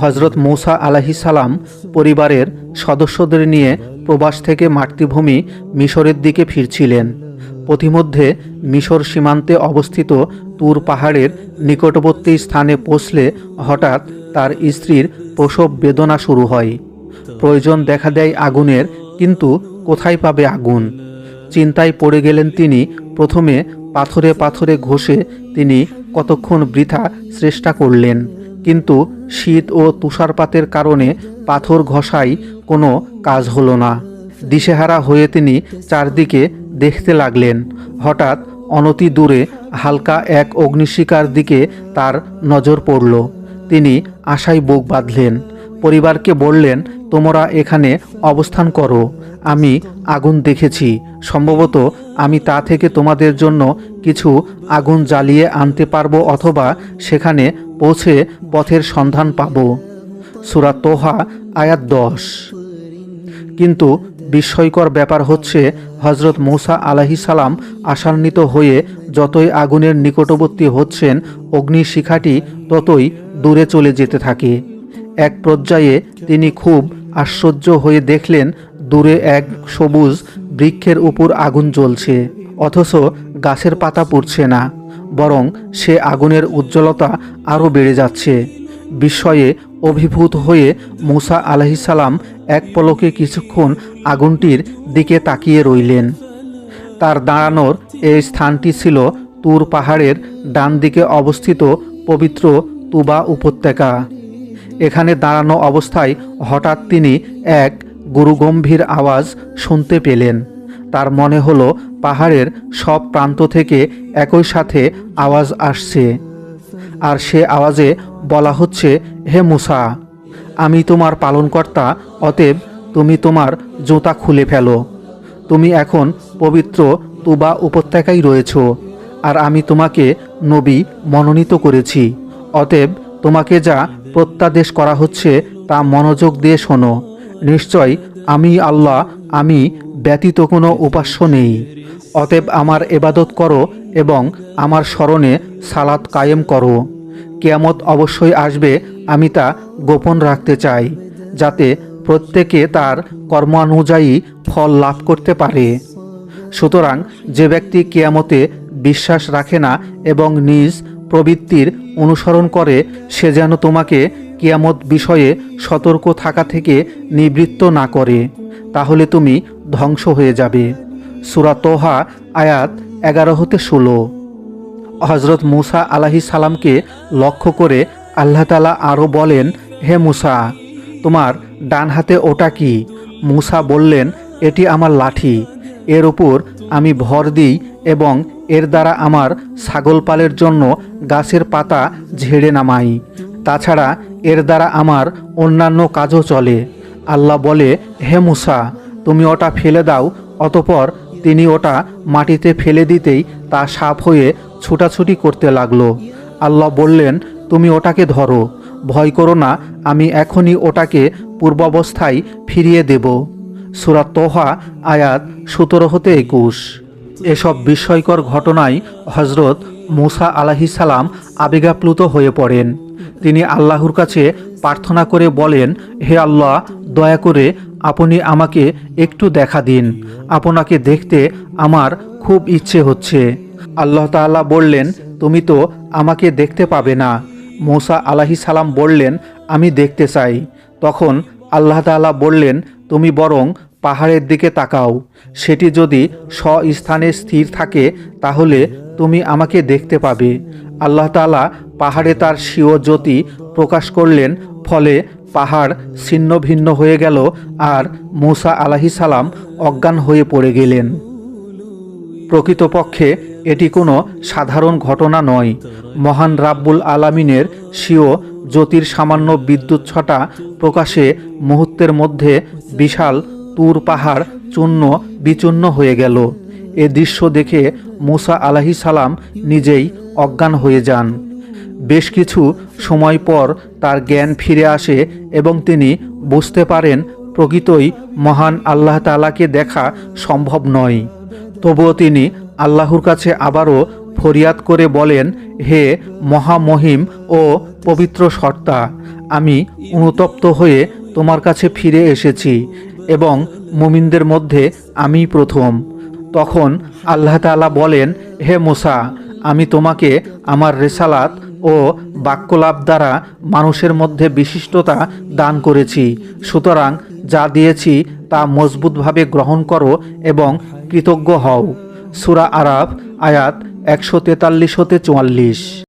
হজরত মৌসা আলাহি সালাম পরিবারের সদস্যদের নিয়ে প্রবাস থেকে মাতৃভূমি মিশরের দিকে ফিরছিলেন। পথিমধ্যে মিশর সীমান্তে অবস্থিত তুর পাহাড়ের নিকটবর্তী স্থানে পৌঁছলে হঠাৎ তার স্ত্রীর প্রসব বেদনা শুরু হয়। প্রয়োজন দেখা দেয় আগুনের, কিন্তু কোথায় পাবে আগুন? চিন্তায় পড়ে গেলেন তিনি। প্রথমে পাথরে পাথরে ঘষে তিনি কতক্ষণ বৃথা চেষ্টা করলেন। কিন্তু শীত ও তুষারপাতের কারণে পাথর ঘষাই কোনো কাজ হলো না। দিশেহারা হয়ে তিনি চারদিকে দেখতে লাগলেন। হঠাৎ অনতি দূরে হালকা এক অগ্নিশিকার দিকে তার নজর পড়ল। তিনি আশায় বুক বাঁধলেন। পরিবারকে বললেন, তোমরা এখানে অবস্থান করো। আমি আগুন দেখেছি। সম্ভবত আমি তা থেকে তোমাদের জন্য কিছু আগুন জ্বালিয়ে আনতে পারব অথবা সেখানে পৌঁছে পথের সন্ধান পাব। সুরা তোহা, আয়াত দশ। কিন্তু বিস্ময়কর ব্যাপার হচ্ছে হজরত মৌসা আলাহি সালাম আশান্বিত হয়ে যতই আগুনের নিকটবর্তী হচ্ছেন, অগ্নিশিখাটি ততই দূরে চলে যেতে থাকে। এক পর্যায়ে তিনি খুব আশ্চর্য হয়ে দেখলেন, দূরে এক সবুজ বৃক্ষের উপর আগুন জ্বলছে, অথচ গাছের পাতা পড়ছে না, বরং সে আগুনের উজ্জ্বলতা আরও বেড়ে যাচ্ছে। বিস্ময়ে অভিভূত হয়ে মুসা আলাহিসাল্লাম এক পলকে কিছুক্ষণ আগুনটির দিকে তাকিয়ে রইলেন। তার দাঁড়ানোর এই স্থানটি ছিল তুর পাহাড়ের ডান দিকে অবস্থিত পবিত্র তুবা উপত্যকা। এখানে দাঁড়ানো অবস্থায় হঠাৎ তিনি এক গুরুগম্ভীর আওয়াজ শুনতে পেলেন। তার মনে হলো পাহাড়ের সব প্রান্ত থেকে একই সাথে আওয়াজ আসছে। আর সে আওয়াজে বলা হচ্ছে, হে মুসা, আমি তোমার পালনকর্তা, অতএব তুমি তোমার জুতা খুলে ফেলো। তুমি এখন পবিত্র তুবা উপত্যকায় রয়েছ, আর আমি তোমাকে নবী মনোনীত করেছি। অতএব তোমাকে যা প্রত্যাদেশ করা হচ্ছে, তা মনোযোগ দিয়ে শোনো। নিশ্চয়, আমি আল্লাহ, আমি ব্যতীত কোনো উপাস্য নেই। অতএব আমার এবাদত করো এবং আমার স্মরণে সালাত কায়েম করো। কেয়ামত অবশ্যই আসবে, আমি তা গোপন রাখতে চাই, যাতে প্রত্যেকে তার কর্মানুযায়ী ফল লাভ করতে পারে। সুতরাং যে ব্যক্তি কেয়ামতে বিশ্বাস রাখে না এবং নিজ প্রবৃত্তির অনুসরণ করে, সে যেন তোমাকে কিয়ামত বিষয়ে সতর্ক থাকা থেকে নিবৃত্ত না করে, তাহলে তুমি ধ্বংস হয়ে যাবে। সুরা তোহা, আয়াত এগারো হতে ষোলো। হজরত মুসা আলাহি সালামকে লক্ষ্য করে আল্লাহ তালা আরও বলেন, হে মুসা, তোমার ডান হাতে ওটা কি? মুসা বললেন, এটি আমার লাঠি, এর উপর আমি ভর দিই এবং এর দ্বারা আমার ছাগল পালের জন্য গাছের পাতা ঝেড়ে নামাই। তাছাড়া এর দ্বারা আমার অন্যান্য কাজও চলে। আল্লাহ বলে, হে মুসা, তুমি ওটা ফেলে দাও, অতপর তিনি ওটা মাটিতে ফেলে দিতেই তা সাপ হয়ে ছুটাছুটি করতে লাগল। আল্লাহ বললেন, তুমি ওটাকে ধরো। ভয় করো না, আমি এখনই ওটাকে পূর্বাবস্থায় ফিরিয়ে দেব। সুরাত তোহা, আয়াত সতেরো হতে একুশ। এসব বিস্ময়কর ঘটনায় হজরত মুসা আলাহি সালাম আবেগাপ্লুত হয়ে পড়েন। তিনি আল্লাহর কাছে প্রার্থনা করে বলেন, হে আল্লাহ, দয়া করে আপনি আমাকে একটু দেখা দিন। আপনাকে দেখতে আমার খুব ইচ্ছে হচ্ছে। আল্লাহ তাআলা বললেন, তুমি তো আমাকে দেখতে পাবে না। মৌসা আলাহি সালাম বললেন, আমি দেখতে চাই। তখন আল্লাহ তাআলা বললেন, তুমি বরং পাহাড়ের দিকে তাকাও। সেটি যদি স্বস্থানে স্থির থাকে, তাহলে তুমি আমাকে দেখতে পাবে। আল্লাহ তাআলা পাহাড়ে তার স্বীয় জ্যোতি প্রকাশ করলেন, ফলে পাহাড় ছিন্ন ভিন্ন হয়ে গেল আর মূসা আলাহি সালাম অজ্ঞান হয়ে পড়ে গেলেন। প্রকৃতপক্ষে এটি কোনো সাধারণ ঘটনা নয়। মহান রাব্বুল আলামিনের স্বীয় জ্যোতির সামান্য বিদ্যুৎ ছটা প্রকাশে মুহূর্তের মধ্যে বিশাল তুর পাহাড় চূর্ণ বিচূর্ণ হয়ে গেল। এ দৃশ্য দেখে মুসা আলাহি সালাম নিজেই অজ্ঞান হয়ে যান। বেশ কিছু সময় পর তার জ্ঞান ফিরে আসে এবং তিনি বুঝতে পারেন, প্রকৃতই মহান আল্লাহ তালাকে দেখা সম্ভব নয়। তবুও তিনি আল্লাহর কাছে আবারও ফরিয়াদ করে বলেন, হে মহামহিম ও পবিত্র সর্তা, আমি অনুতপ্ত হয়ে তোমার কাছে ফিরে এসেছি। এবং মুমিনদের মধ্যে আমি প্রথম। তখন আল্লাহ তাআলা বলেন, হে মুসা, আমি তোমাকে আমার রেসালাত ও বাক্যলাভ দ্বারা মানুষের মধ্যে বিশিষ্টতা দান করেছি। সুতরাং যা দিয়েছি তা মজবুতভাবে গ্রহণ করো এবং কৃতজ্ঞ হও। সুরা আরাফ, আয়াত একশো তেতাল্লিশ হতে চুয়াল্লিশ।